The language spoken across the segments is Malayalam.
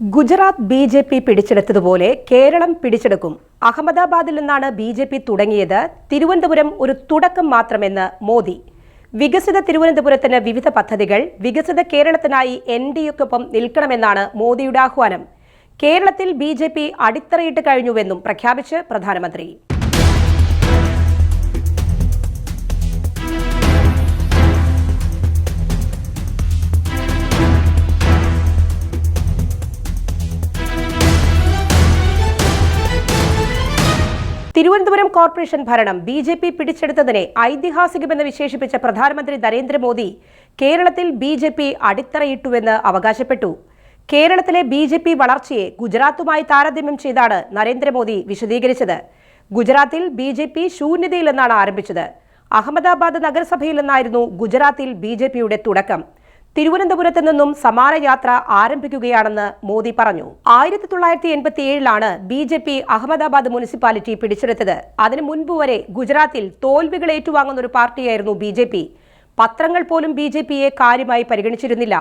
ഗുജറാത്ത് ബി ജെ പി പിടിച്ചെടുത്തതുപോലെ കേരളം പിടിച്ചെടുക്കും. അഹമ്മദാബാദിൽ നിന്നാണ് ബി ജെ പി തുടങ്ങിയത്. തിരുവനന്തപുരം ഒരു തുടക്കം മാത്രമെന്ന് മോദി. വികസിത തിരുവനന്തപുരത്തിന് വിവിധ പദ്ധതികൾ വികസിത കേരളത്തിനായി എൻ ഡി എക്കൊപ്പം നിൽക്കണമെന്നാണ് മോദിയുടെ ആഹ്വാനം. കേരളത്തിൽ ബി ജെ പി അടിത്തറയിട്ട് കഴിഞ്ഞുവെന്നും പ്രഖ്യാപിച്ച് പ്രധാനമന്ത്രി. തിരുവനന്തപുരം കോർപ്പറേഷൻ ഭരണം ബി ജെ പി പിടിച്ചെടുത്തതിനെ ഐതിഹാസികമെന്ന് വിശേഷിപ്പിച്ച പ്രധാനമന്ത്രി നരേന്ദ്രമോദി കേരളത്തിൽ ബി ജെ പി അടിത്തറയിട്ടുവെന്ന് അവകാശപ്പെട്ടു. കേരളത്തിലെ ബി ജെ പി വളർച്ചയെ ഗുജറാത്തുമായി താരതമ്യം ചെയ്താണ് നരേന്ദ്രമോദി വിശദീകരിച്ചത്. ഗുജറാത്തിൽ ബി ജെ പി ശൂന്യതയിൽ നിന്നാണ് ആരംഭിച്ചത്. അഹമ്മദാബാദ് നഗരസഭയിൽ നിന്നായിരുന്നു ഗുജറാത്തിൽ ബി ജെ പിയുടെ തുടക്കം. തിരുവനന്തപുരത്ത് നിന്നും സമാന യാത്ര ആരംഭിക്കുകയാണെന്ന് മോദി പറഞ്ഞു. ആയിരത്തി തൊള്ളായിരത്തി എൺപത്തി ഏഴിലാണ് B J P Ahmedabad municipality പിടിച്ചെടുത്തത്. അതിനു മുൻപ് വരെ ഗുജറാത്തിൽ തോൽവികൾ ഏറ്റുവാങ്ങുന്ന ഒരു പാർട്ടിയായിരുന്നു ബി ജെ പി. പത്രങ്ങൾ പോലും ബി ജെ പിയെ കാര്യമായി പരിഗണിച്ചിരുന്നില്ല.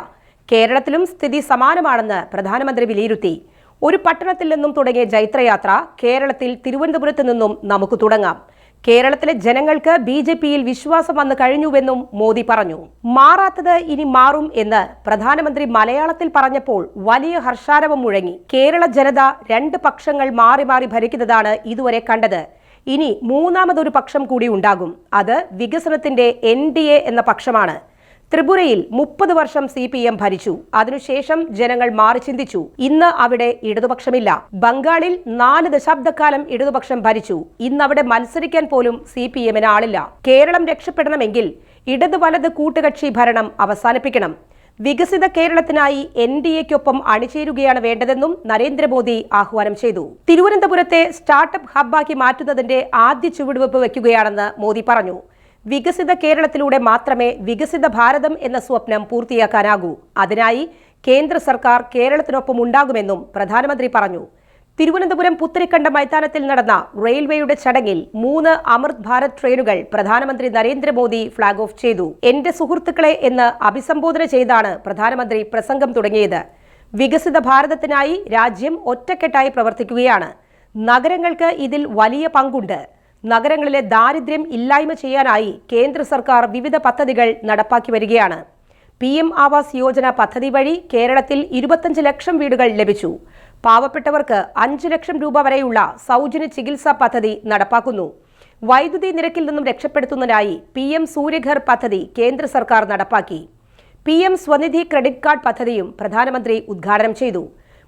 കേരളത്തിലും സ്ഥിതി സമാനമാണെന്ന് പ്രധാനമന്ത്രി വിലയിരുത്തി. ഒരു പട്ടണത്തിൽ നിന്നും തുടങ്ങിയ ജൈത്രയാത്ര കേരളത്തിൽ തിരുവനന്തപുരത്ത് നിന്നും നമുക്ക് തുടങ്ങാം. കേരളത്തിലെ ജനങ്ങൾക്ക് ബി ജെ പിയിൽ വിശ്വാസം വന്നു കഴിഞ്ഞുവെന്നും മോദി പറഞ്ഞു. മാറാത്തത് ഇനി മാറും എന്ന് പ്രധാനമന്ത്രി മലയാളത്തിൽ പറഞ്ഞപ്പോൾ വലിയ ഹർഷാരവം മുഴങ്ങി. കേരള ജനത രണ്ട് പക്ഷങ്ങൾ മാറി മാറി ഭരിക്കുന്നതാണ് ഇതുവരെ കണ്ടത്. ഇനി മൂന്നാമതൊരു പക്ഷം കൂടി ഉണ്ടാകും. അത് വികസനത്തിന്റെ എൻ എന്ന പക്ഷമാണ്. ത്രിപുരയിൽ മുപ്പത് വർഷം സി പി എം ഭരിച്ചു. അതിനുശേഷം ജനങ്ങൾ മാറി ചിന്തിച്ചു. ഇന്ന് അവിടെ ഇടതുപക്ഷമില്ല. ബംഗാളിൽ നാല് ദശാബ്ദക്കാലം ഇടതുപക്ഷം ഭരിച്ചു. ഇന്ന് അവിടെ മത്സരിക്കാൻ പോലും സി പി എമ്മിന് ആളില്ല. കേരളം രക്ഷപ്പെടണമെങ്കിൽ ഇടതു വലത് കൂട്ടുകക്ഷി ഭരണം അവസാനിപ്പിക്കണം. വികസിത കേരളത്തിനായി എൻ ഡി എക്കൊപ്പം അണിചേരുകയാണ് വേണ്ടതെന്നും നരേന്ദ്രമോദി ആഹ്വാനം ചെയ്തു. തിരുവനന്തപുരത്തെ സ്റ്റാർട്ടപ്പ് ഹബ്ബാക്കി മാറ്റുന്നതിന്റെ ആദ്യ ചുവടുവെപ്പ് വയ്ക്കുകയാണെന്ന് മോദി പറഞ്ഞു. വികസിത കേരളത്തിലൂടെ മാത്രമേ വികസിത ഭാരതം എന്ന സ്വപ്നം പൂർത്തിയാക്കാനാകൂ. അതിനായി കേന്ദ്ര സർക്കാർ കേരളത്തിനൊപ്പം ഉണ്ടാകുമെന്നും പ്രധാനമന്ത്രി പറഞ്ഞു. തിരുവനന്തപുരം പുത്തരിക്കണ്ട മൈതാനത്തിൽ നടന്ന റെയിൽവേയുടെ ചടങ്ങിൽ മൂന്ന് അമൃത് ഭാരത് ട്രെയിനുകൾ പ്രധാനമന്ത്രി നരേന്ദ്രമോദി ഫ്ളാഗ് ഓഫ് ചെയ്തു. എന്റെ സുഹൃത്തുക്കളെ എന്ന് അഭിസംബോധന ചെയ്താണ് പ്രധാനമന്ത്രി പ്രസംഗം തുടങ്ങിയത്. വികസിത ഭാരതത്തിനായി രാജ്യം ഒറ്റക്കെട്ടായി പ്രവർത്തിക്കുകയാണ്. നഗരങ്ങൾക്ക് ഇതിൽ വലിയ പങ്കുണ്ട്. നഗരങ്ങളിലെ ദാരിദ്ര്യം ഇല്ലായ്മ ചെയ്യാനായി കേന്ദ്ര സർക്കാർ വിവിധ പദ്ധതികൾ നടപ്പാക്കി വരികയാണ്. പി എം ആവാസ് യോജന പദ്ധതി വഴി കേരളത്തിൽ ഇരുപത്തഞ്ച് ലക്ഷം വീടുകൾ ലഭിച്ചു. പാവപ്പെട്ടവർക്ക് അഞ്ച് ലക്ഷം രൂപ വരെയുള്ള സൗജന്യ ചികിത്സാ പദ്ധതി നടപ്പാക്കുന്നു. വൈദ്യുതി നിരക്കിൽ നിന്നും രക്ഷപ്പെടുത്തുന്നതിനായി പി എം സൂര്യഘർ പദ്ധതി കേന്ദ്ര സർക്കാർ നടപ്പാക്കി. P M Svanidhi credit card പദ്ധതിയും പ്രധാനമന്ത്രി ഉദ്ഘാടനം ചെയ്തു.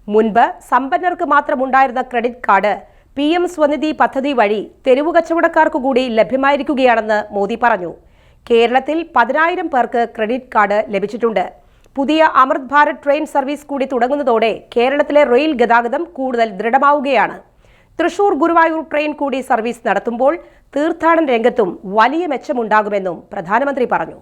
മുൻപ് സമ്പന്നർക്ക് മാത്രമുണ്ടായിരുന്ന credit card P M Svanidhi പദ്ധതി വഴി തെരുവു കച്ചവടക്കാർക്ക് കൂടി ലഭ്യമായിരിക്കുകയാണെന്ന് മോദി പറഞ്ഞു. കേരളത്തിൽ പതിനായിരം പേർക്ക് ക്രെഡിറ്റ് കാർഡ് ലഭിച്ചിട്ടുണ്ട്. പുതിയ അമൃത് ഭാരത് ട്രെയിൻ സർവീസ് കൂടി തുടങ്ങുന്നതോടെ കേരളത്തിലെ റെയിൽ ഗതാഗതം കൂടുതൽ ദൃഢമാവുകയാണ്. തൃശൂർ ഗുരുവായൂർ ട്രെയിൻ കൂടി സർവീസ് നടത്തുമ്പോൾ തീർത്ഥാടന രംഗത്തും വലിയ മെച്ചമുണ്ടാകുമെന്നും പ്രധാനമന്ത്രി പറഞ്ഞു.